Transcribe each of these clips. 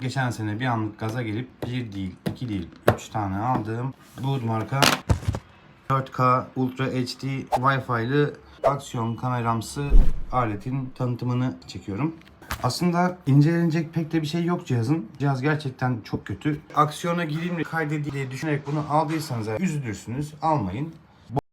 Geçen sene bir anlık gaza gelip bir değil, iki değil, üç tane aldığım Boot marka 4K Ultra HD Wi-Fi'lı aksiyon kameramsı aletin tanıtımını çekiyorum. Aslında incelenecek pek de bir şey yok cihazın. Cihaz gerçekten çok kötü. Aksiyona gireyim de kaydedeyim diye düşünerek bunu aldıysanız üzülürsünüz. Almayın.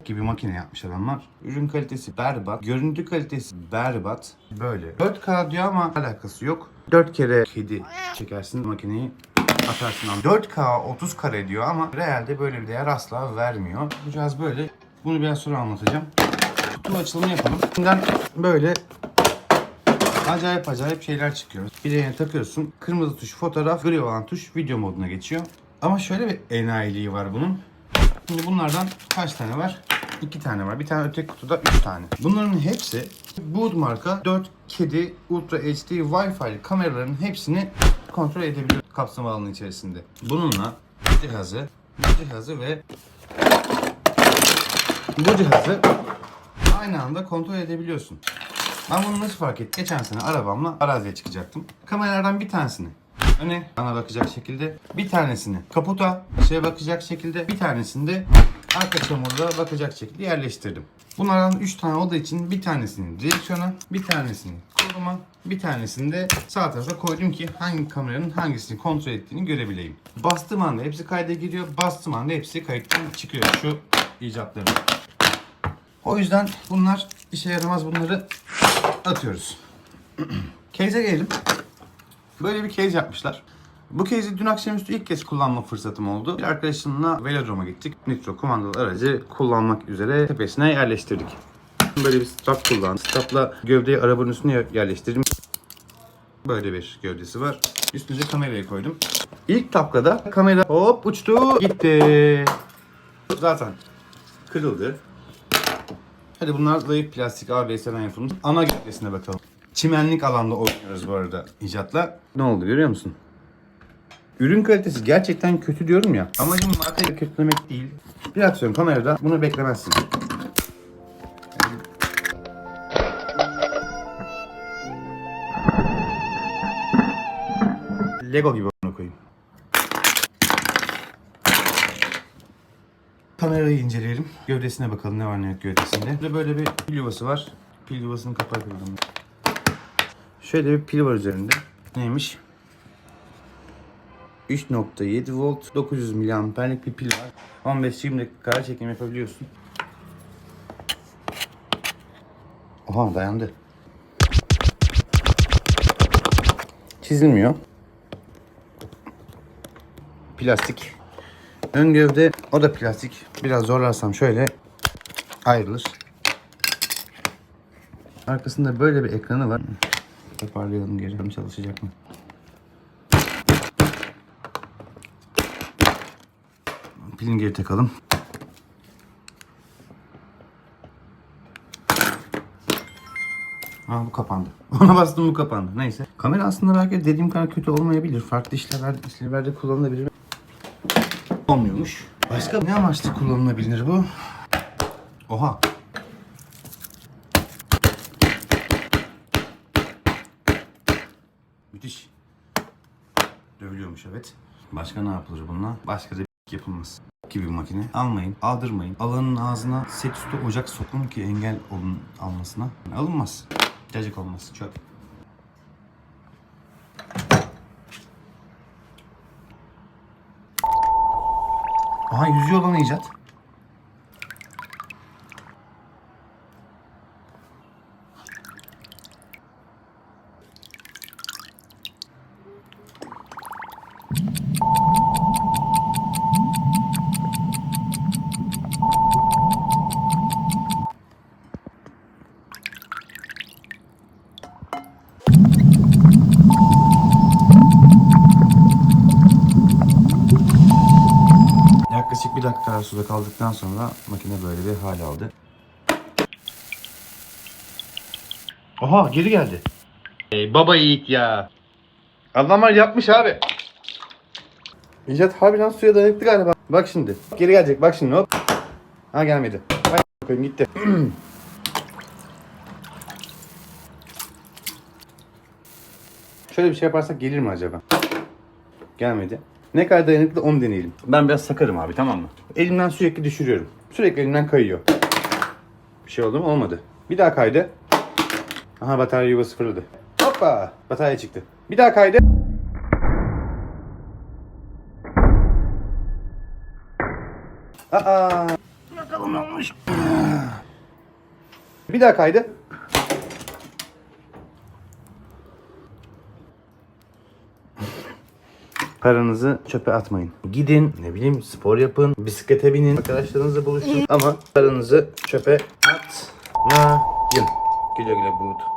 Gibi makine yapmış adamlar. Ürün kalitesi berbat. Görüntü kalitesi berbat. Böyle. 4K diyor ama alakası yok. 4 kere kedi çekersin makineyi atarsın. 4K 30 kare diyor ama realde böyle bir değer asla vermiyor. Bu cihaz böyle. Bunu biraz sonra anlatacağım. Kutu açılımı yapalım. Bundan böyle acayip acayip şeyler çıkıyor. Bileğine takıyorsun. Kırmızı tuş fotoğraf, gri olan tuş video moduna geçiyor. Ama şöyle bir enayiliği var bunun. Şimdi bunlardan kaç tane var? 2 tane var. Bir tane öteki kutuda 3 tane. Bunların hepsi Boot marka 4 kedi Ultra HD Wi-Fi kameraların hepsini kontrol edebiliyor kapsam alanı içerisinde. Bununla bu cihazı, bu cihazı ve bu cihazı aynı anda kontrol edebiliyorsun. Ben bunu nasıl fark ettim? Geçen sene arabamla araziye çıkacaktım. Kameralardan bir tanesini öne bana bakacak şekilde, bir tanesini kaputa şeye bakacak şekilde, bir tanesini de arka çamurda bakacak şekilde yerleştirdim. Bunlardan 3 tane olduğu için bir tanesini direksiyona, bir tanesini koluma, bir tanesini de sağ tarafa koydum ki hangi kameranın hangisini kontrol ettiğini görebileyim. Bastığım anda hepsi kayda giriyor, bastığım anda hepsi kayıttan çıkıyor şu icatlarım. O yüzden bunlar işe yaramaz bunları atıyoruz. Case'e gelelim. Böyle bir case yapmışlar. Bu case'i dün akşamüstü ilk kez kullanma fırsatım oldu. Bir arkadaşımla velodroma gittik. Nitro kumandalı aracı kullanmak üzere tepesine yerleştirdik. Böyle bir strap kullandım. Strapla gövdeyi arabanın üstüne yerleştirdim. Böyle bir gövdesi var. Üstüne kamerayı koydum. İlk tapkada kamera hop uçtu gitti. Zaten kırıldı. Hadi bunlar zayıf plastik ABS'den yapılmış. Ana gövdesine bakalım. Çimenlik alanda oynuyoruz bu arada icatla. Ne oldu görüyor musun? Ürün kalitesi gerçekten kötü diyorum ya. Amacım markayı kötülemek değil. Bir aksiyon kamerada bunu beklemezsin. Lego gibi onu koyayım. Kamerayı inceleyelim. Gövdesine bakalım ne var ne yok gövdesinde. Burada böyle bir pil yuvası var. Pil yuvasının kapağı kırıldı. Şöyle bir pil var üzerinde. Neymiş? 3.7 volt 900 miliamperlik bir pil var. 15-20 dakika çekim yapabiliyorsun. Oha dayandı. Çizilmiyor. Plastik. Ön gövde o da plastik. Biraz zorlarsam şöyle ayrılır. Arkasında böyle bir ekranı var. Toparlayalım geri. Çalışacak mı? Pilini geri takalım. Aa bu kapandı. Ona bastım bu kapandı. Neyse. Kamera aslında belki dediğim kadar kötü olmayabilir. Farklı işlevlerde, işlevlerde kullanılabilir. Olmuyormuş. Başka ne amaçlı kullanılabilir bu? Oha. Müthiş. Dövülüyormuş evet. Başka ne yapılır bununla? Başka da bir yapılmaz. Gibi bir makine. Almayın, aldırmayın. Alanın ağzına set üstü ocak sokun ki engel olun almasına. Alınmaz. Cacık olmaz. Çöp. Aha yüzüyor lan icat. Yaklaşık bir dakika kadar suda kaldıktan sonra makine böyle bir hal aldı. Oha geri geldi. Ey baba yiğit ya. Adamlar yapmış abi. İcat harbiden suya dayanıklı galiba. Bak şimdi. Geri gelecek bak şimdi hop. Ha gelmedi. Bak koyayım gitti. Şöyle bir şey yaparsak gelir mi acaba? Gelmedi. Ne kadar dayanıklı onu deneyelim. Ben biraz sakarım abi tamam mı? Elimden sürekli düşürüyorum. Sürekli elimden kayıyor. Bir şey oldu mu? Olmadı. Bir daha kaydı. Aha batarya yuvası fırladı. Hoppa! Batarya çıktı. Bir daha kaydı. Aa! Bakalım ne olmuş. Bir daha kaydı. Paranızı çöpe atmayın. Gidin, ne bileyim spor yapın, bisiklete binin, arkadaşlarınızla buluşun ama paranızı çöpe atmayın. Güle güle Bulut.